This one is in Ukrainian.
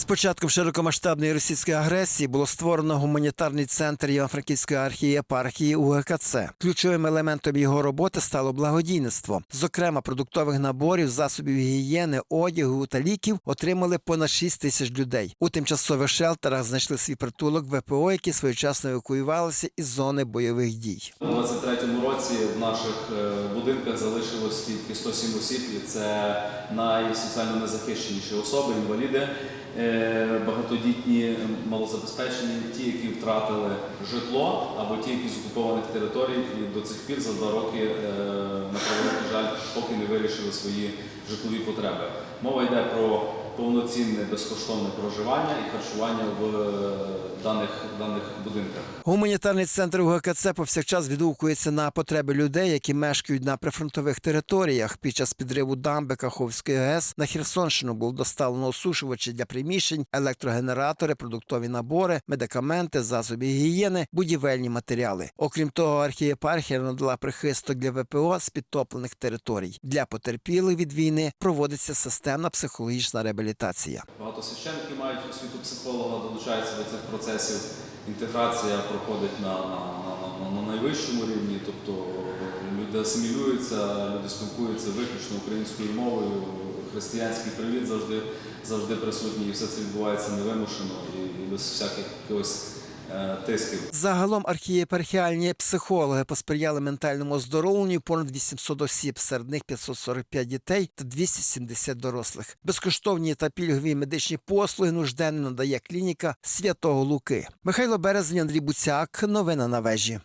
З початком широкомасштабної російської агресії було створено гуманітарний центр Івано-Франківської архієпархії УГКЦ. Ключовим елементом його роботи стало благодійництво. Зокрема, продуктових наборів, засобів гігієни, одягу та ліків отримали понад 6 тисяч людей. У тимчасових шелтерах знайшли свій притулок ВПО, які своєчасно евакуювалися із зони бойових дій. У 23-му році в наших е, будинках залишилось тільки 107 осіб, і це найсоціально незахищеніші особи, інваліди, багатодітні, малозабезпечені, ті, які втратили житло або ті, які з окупованих територій, і до цих пір за два роки, е, на превеликий жаль, поки не вирішили свої житлові потреби. Мова йде про повноцінне безкоштовне проживання і харчування в е, даних, даних будинках. Гуманітарний центр УГКЦ повсякчас відгукується на потреби людей, які мешкають на прифронтових територіях. Під час підриву дамби Каховської ГЕС на Херсонщину було доставлено осушувачі для приміщень, електрогенератори, продуктові набори, медикаменти, засоби гігієни, будівельні матеріали. Окрім того, архієпархія надала прихисток для ВПО з підтоплених територій. Для потерпілих від війни проводиться системна психологічна реабілітація. Багато священників мають освіту психолога, долучаються до цих процесів. Інтеграція проходить на, на, на, на, на найвищому рівні, тобто люди асимілюються, люди спілкуються виключно українською мовою. Християнський привіт завжди, завжди присутній, і все це відбувається невимушено і, без всяких якихось тисків. Загалом архієпархіальні психологи посприяли ментальному оздоровленню понад 800 осіб, серед них 545 дітей та 270 дорослих. Безкоштовні та пільгові медичні послуги нужденно надає клініка Святого Луки. Михайло Березень, Андрій Буцяк. Новини на вежі.